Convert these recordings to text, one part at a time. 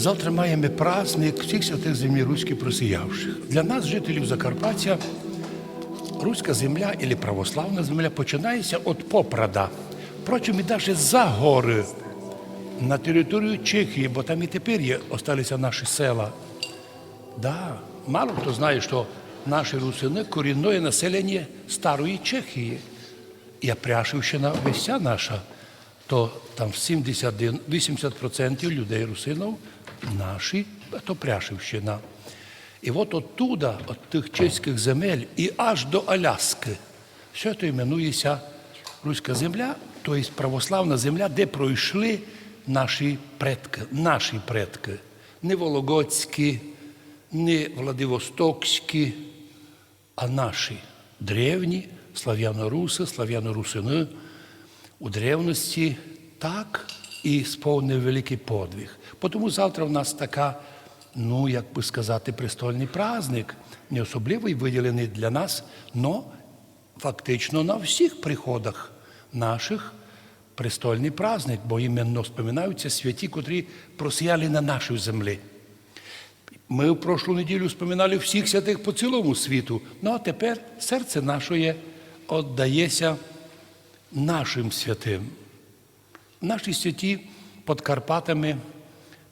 завтра маємо праздник всіх святих землі руських просіявших. Для нас, жителів Закарпаття, руська земля або православна земля починається від Попрада. Впрочем, і навіть за гори на територію Чехії, бо там і тепер є, осталися наші села. Да, мало хто знає, що наші русини корінне населення старої Чехії. І Пряшівщина вся наша, то там 70, 80% людей русинів наші, а то Пряшівщина. І от оттуда, от тих чеських земель, і аж до Аляски, все це іменується руська земля, тобто православна земля, де пройшли наші предки, наші предки, не вологодські, не Владивостокські, а наші древні слав'яно-руси, слав'яно-русини. У древності так і сповнив великий подвиг. Тому завтра в нас така, ну як би сказати, престольний праздник, не особливий виділений для нас, але фактично на всіх приходах наших престольний праздник, бо іменно споминаються святі, котрі просіяли на нашій землі. Ми в прошлу неділю споминали всіх святих по цілому світу. Ну а тепер серце наше віддається нашим святим. Наші святі під Карпатами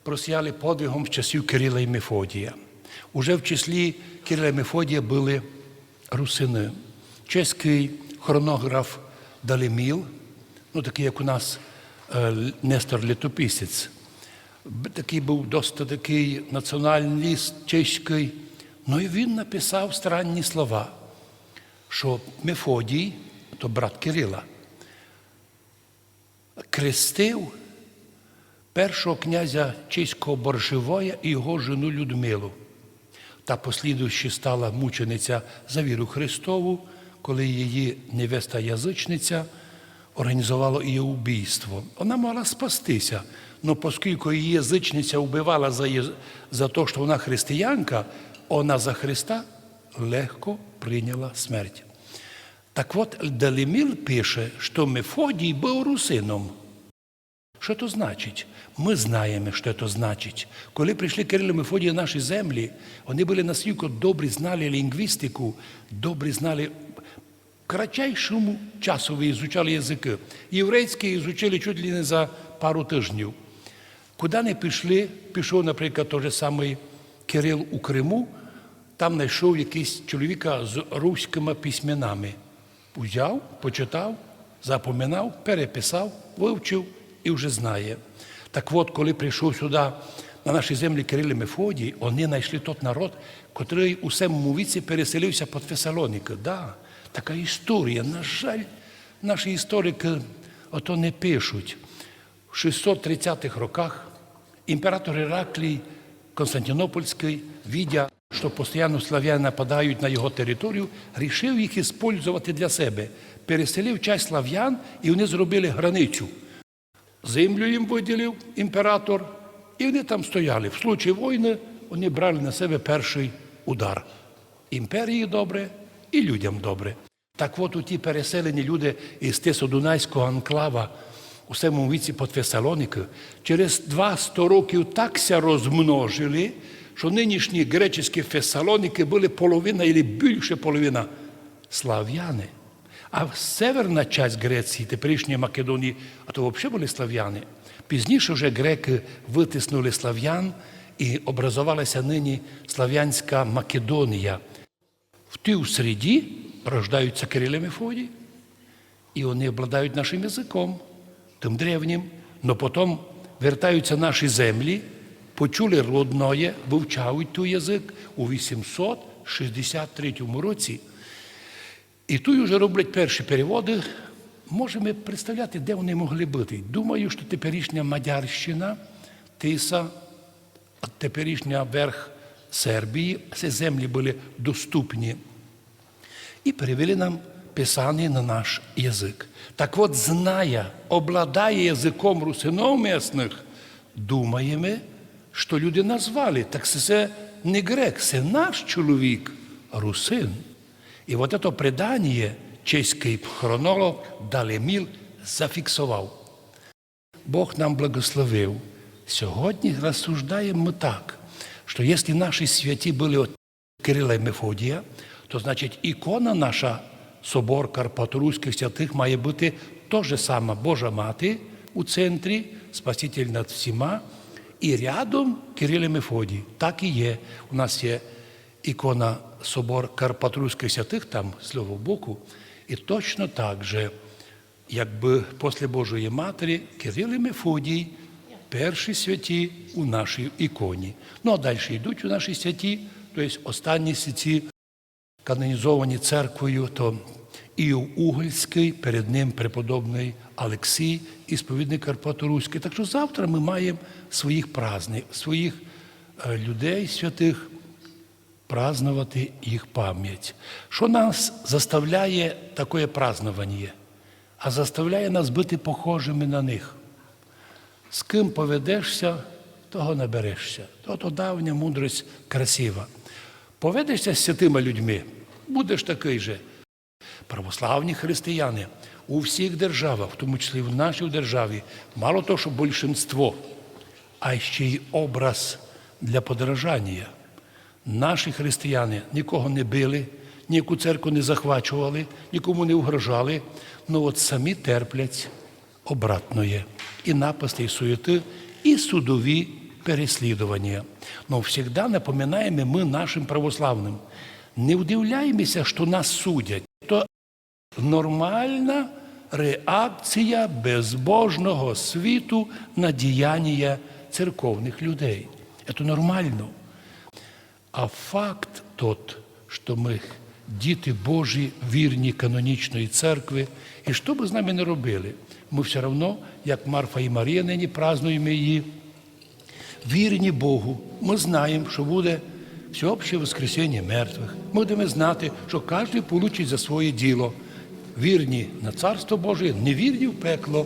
просіяли подвигом з часів Кирила і Мефодія. Уже в числі Кирила і Мефодія були русини. Чеський хронограф Далеміл, ну такий, як у нас е, Нестор Літописець, такий був досить такий націоналіст чеський. Ну і він написав странні слова, що Мефодій, то брат Кирила, крестив першого князя чеського Боржевоя і його жену Людмилу. Та послідуючи стала мучениця за віру Христову, коли її невеста язичниця організувала її убійство. Вона могла спастися, але оскільки її язичниця вбивала за, за те, що вона християнка, вона за Христа легко прийняла смерть. Так от Далеміл пише, що Мефодій був русином. Що то значить? Ми знаємо, що це значить. Коли прийшли Кирило і Мефодій на наші землі, вони були настільки добре знали лінгвістику, добре знали кратчайшому часу ізучали язики. Єврейський ізучили чуть ли не за пару тижнів. Куди не пішли, пішов, наприклад, той же самий Кирил у Криму, там знайшов якийсь чоловіка з руськими письменами. Узяв, почитав, запоминав, переписав, вивчив і вже знає. Так от, коли прийшов сюди на наші землі Кирил і Мефодій, вони знайшли той народ, котрий у самому віці переселився під Фесалоніки. Да, така історія. На жаль, наші історики ото не пишуть. В 630-х роках імператор Іраклій Константинопольський, видя, що постійно слав'яни нападають на його територію, рішив їх використовувати для себе. Переселив часть слав'ян, і вони зробили границю. Землю їм виділив імператор, і вони там стояли. В случаї війни вони брали на себе перший удар. Імперії добре і людям добре. Так от у ті переселені люди із Тесодунайського анклава у самому віці під Фесалоники через два сто років такся розмножили, що нинішні греческі Фесалоники були половина або більше половина слав'яни. А северна часть Греції, теперішньої Македонії, а то взагалі були слав'яни. Пізніше вже греки витиснули слав'ян і образувалася нині слав'янська Македонія. В тій середі рождаються Кирил і Мефодій, і вони обладають нашим язиком, тим древнім, але потім вертаються наші землі, почули родное, вивчають той язик у 863 році. І тут вже роблять перші переводи. Можемо представляти, де вони могли бути. Думаю, що теперішня Мадярщина, Тиса, теперішня верх Сербії, ці землі були доступні. І перевели нам писання на наш язик. Так от, зная, обладає язиком русинов місних, думаємо, що люди назвали. Так це не грек, це наш чоловік, русин. І от це предання чеський хронолог Далеміл зафіксував. Бог нам благословив Сьогодні розсуждаємо ми так, що якщо наші святі були от Кирила і Мефодія, то значить ікона наша, собор Карпаторуських святих, має бути теж сама Божа Мати у центрі, Спаситель над всіма, і рядом Кирил і Мефодій. Так і є. У нас є ікона собор Карпаторуських святих, там з лівого боку, і точно так же, якби після Божої Матері Кирил і Мефодій перші святі у нашій іконі. Ну а далі йдуть у наші святі, тобто останні святі канонізовані церквою, то Іов Угольський, перед ним преподобний Олексій, і сповідник Карпаторуський. Так що завтра ми маємо своїх праздник, своїх е, людей святих празднувати їх пам'ять. Що нас заставляє таке празднування? А заставляє нас бути похожими на них. З ким поведешся, того наберешся. То давня мудрость красива. Поведешся з святими людьми, будеш такий же. Православні християни у всіх державах, в тому числі в нашій державі, мало того, що більшинство, а ще й образ для подражання. Наші християни нікого не били, ніяку церкву не захвачували, нікому не угрожали, ну от самі терплять обратної і напасти, і суєти, і судові переслідування. Но завжди напоминаємо ми нашим православним. Не удивляємося, що нас судять. То нормальна реакція безбожного світу на діяння церковних людей. Це нормально. А факт тот, що ми діти Божі, вірні канонічної церкви, і що би з нами не робили, ми все одно, як Марфа і Марія, нині празднуємо її, вірні Богу. Ми знаємо, що буде всеобще воскресіння мертвих. Ми будемо знати, що кожен получить за своє діло. Вірні на Царство Боже, невірні в пекло.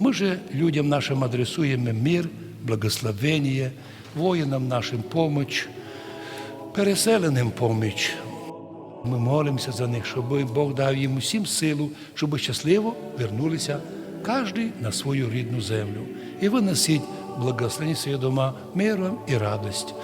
Ми же людям нашим адресуємо мир, благословення, воїнам нашим поміч, переселеним поміч. Ми молимося за них, щоб Бог дав їм усім силу, щоб щасливо вернулися кожен на свою рідну землю. І виносить благословення дома миром і радость.